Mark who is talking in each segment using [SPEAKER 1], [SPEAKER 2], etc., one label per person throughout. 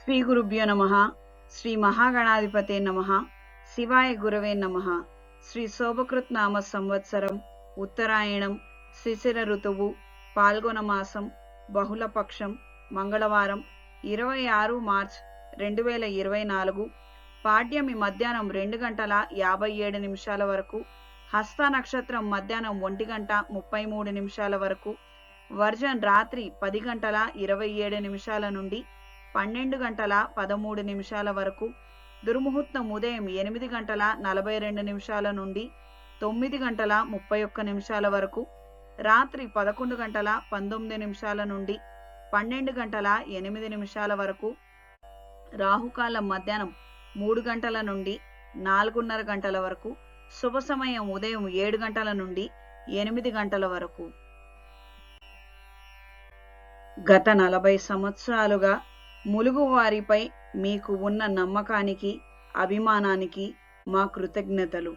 [SPEAKER 1] శ్రీ గురుభ్యో నమ. శ్రీ మహాగణాధిపతే నమ. శివాయ గురవే నమ. శ్రీ శోభకృత్ నామ సంవత్సరం ఉత్తరాయణం శిశిర ఋతువు పాల్గొన మాసం బహుళపక్షం మంగళవారం ఇరవై ఆరు మార్చ్ రెండు వేల ఇరవై నాలుగు పాడ్యమి మధ్యాహ్నం రెండు గంటల యాభై ఏడు నిమిషాల వరకు హస్త నక్షత్రం మధ్యాహ్నం ఒంటి గంట ముప్పై మూడు నిమిషాల వరకు వర్జన్ రాత్రి పది గంటల ఇరవై ఏడు నిమిషాల నుండి పన్నెండు గంటల పదమూడు నిమిషాల వరకు. దుర్ముహూర్తం ఉదయం ఎనిమిది గంటల నలభై రెండు నిమిషాల నుండి తొమ్మిది గంటల ముప్పై ఒక్క నిమిషాల వరకు. రాత్రి పదకొండు గంటల పంతొమ్మిది నిమిషాల నుండి పన్నెండు గంటల ఎనిమిది నిమిషాల వరకు. రాహుకాలం మధ్యాహ్నం మూడు గంటల నుండి నాలుగున్నర గంటల వరకు. శుభ సమయం ఉదయం ఏడు గంటల నుండి ఎనిమిది గంటల వరకు. గత నలభై సంవత్సరాలుగా ములుగు వారిపై మీకు ఉన్న నమ్మకానికి అభిమానానికి మా కృతజ్ఞతలు.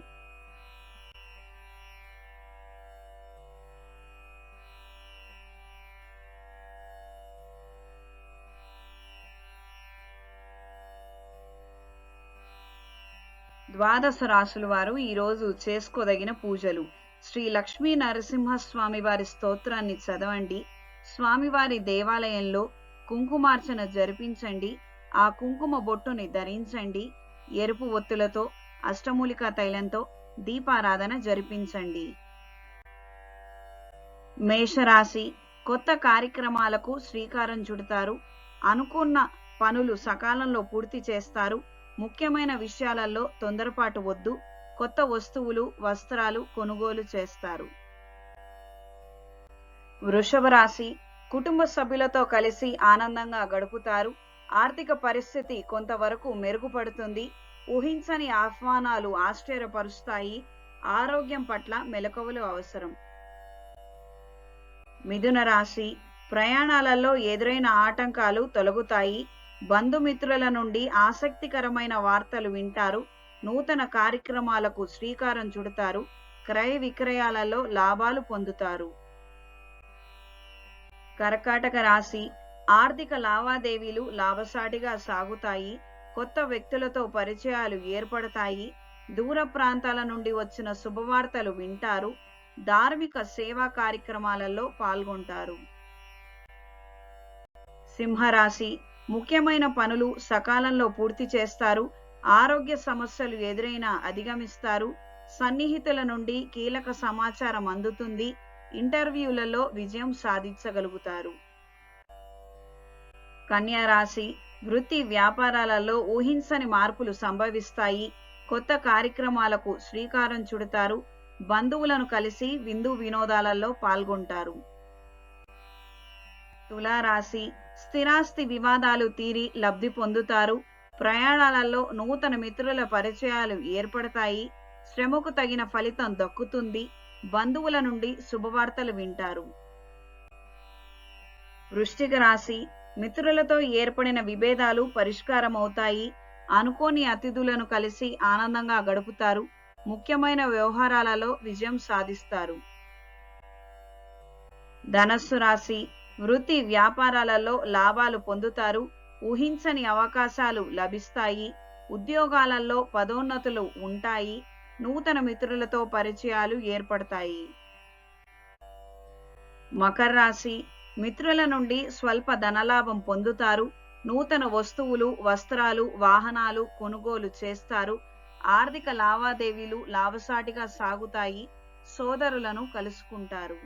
[SPEAKER 1] ద్వాదశ రాశుల వారు ఈరోజు చేసుకోదగిన పూజలు. శ్రీ లక్ష్మీ నరసింహస్వామి వారి స్తోత్రాన్ని చదవండి. స్వామివారి దేవాలయంలో కుంకుమార్చన జరిపించండి. ఆ కుంకుమ బొట్టుని ధరించండి. ఎరుపు ఒత్తులతో అష్టమూలికా తైలంతో దీపారాధన జరిపించండి. మేషరాశి కొత్త కార్యక్రమాలకు శ్రీకారం చుడతారు. అనుకున్న పనులు సకాలంలో పూర్తి చేస్తారు. ముఖ్యమైన విషయాలలో తొందరపాటు వద్దు. కొత్త వస్తువులు వస్త్రాలు కొనుగోలు చేస్తారు. వృషభ రాశి కుటుంబ సభ్యులతో కలిసి ఆనందంగా గడుపుతారు. ఆర్థిక పరిస్థితి కొంతవరకు మెరుగుపడుతుంది. ఊహించని ఆహ్వానాలు ఆశ్చర్యపరుస్తాయి. ఆరోగ్యం పట్ల మెలకువలు అవసరం. మిథున రాశి ప్రయాణాలలో ఎదురైన ఆటంకాలు తొలగుతాయి. బంధుమిత్రుల నుండి ఆసక్తికరమైన వార్తలు వింటారు. నూతన కార్యక్రమాలకు శ్రీకారం చుడతారు. క్రయ విక్రయాలలో లాభాలు పొందుతారు. కర్కాటక రాశి ఆర్థిక లావాదేవీలు లాభసాటిగా సాగుతాయి కొత్త వ్యక్తులతో పరిచయాలు ఏర్పడతాయి దూర ప్రాంతాల నుండి వచ్చిన శుభవార్తలు వింటారు ధార్మిక సేవా కార్యక్రమాలలో పాల్గొంటారు. సింహరాశి ముఖ్యమైన పనులు సకాలంలో పూర్తి చేస్తారు ఆరోగ్య సమస్యలు ఎదురైనా అధిగమిస్తారు సన్నిహితుల నుండి కీలక సమాచారం అందుతుంది ఇంటర్వ్యూలలో విజయం సాధించగలుగుతారు. కన్యా రాశి వృత్తి వ్యాపారాలలో ఊహించని మార్పులు సంభవిస్తాయి. కొత్త కార్యక్రమాలకు శ్రీకారం చుడతారు. బంధువులను కలిసి విందు వినోదాలలో పాల్గొంటారు. తులారాశి స్థిరాస్తి వివాదాలు తీరి లబ్ధి పొందుతారు. ప్రయాణాలలో నూతన మిత్రుల పరిచయాలు ఏర్పడతాయి. శ్రమకు తగిన ఫలితం దక్కుతుంది. బంధువుల నుండి శుభవార్తలు వింటారు. వృష్టిక రాశి మిత్రులతో ఏర్పడిన విభేదాలు పరిష్కారమవుతాయి అనుకోని అతిథులను కలిసి ఆనందంగా గడుపుతారు. ముఖ్యమైన వ్యవహారాలలో విజయం సాధిస్తారు. ధనస్సు రాశి వృత్తి వ్యాపారాలలో లాభాలు పొందుతారు. ఊహించని అవకాశాలు లభిస్తాయి. ఉద్యోగాలలో పదోన్నతులు ఉంటాయి. నూతన మిత్రులతో పరిచయాలు ఏర్పడతాయి. మకర రాశి మిత్రుల నుండి స్వల్ప ధనలాభం పొందుతారు. నూతన వస్తువులు వస్త్రాలు వాహనాలు కొనుగోలు చేస్తారు. ఆర్థిక లావాదేవీలు లాభసాటిగా సాగుతాయి. సోదరులను కలుసుకుంటారు.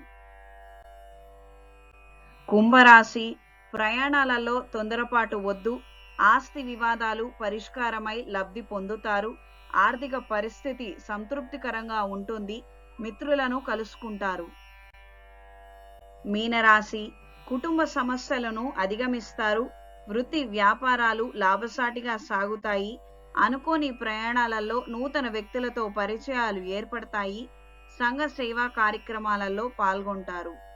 [SPEAKER 1] కుంభరాశి ప్రయాణాలలో తొందరపాటు వద్దు. ఆస్తి వివాదాలు పరిష్కారమై లబ్ధి పొందుతారు. ఆర్థిక పరిస్థితి సంతృప్తికరంగా ఉంటుంది. మిత్రులను కలుసుకుంటారు. మీనరాశి కుటుంబ సమస్యలను అధిగమిస్తారు. వృత్తి వ్యాపారాలు లాభసాటిగా సాగుతాయి. అనుకోని ప్రయాణాలలో నూతన వ్యక్తులతో పరిచయాలు ఏర్పడతాయి. సంఘ సేవా కార్యక్రమాలలో పాల్గొంటారు.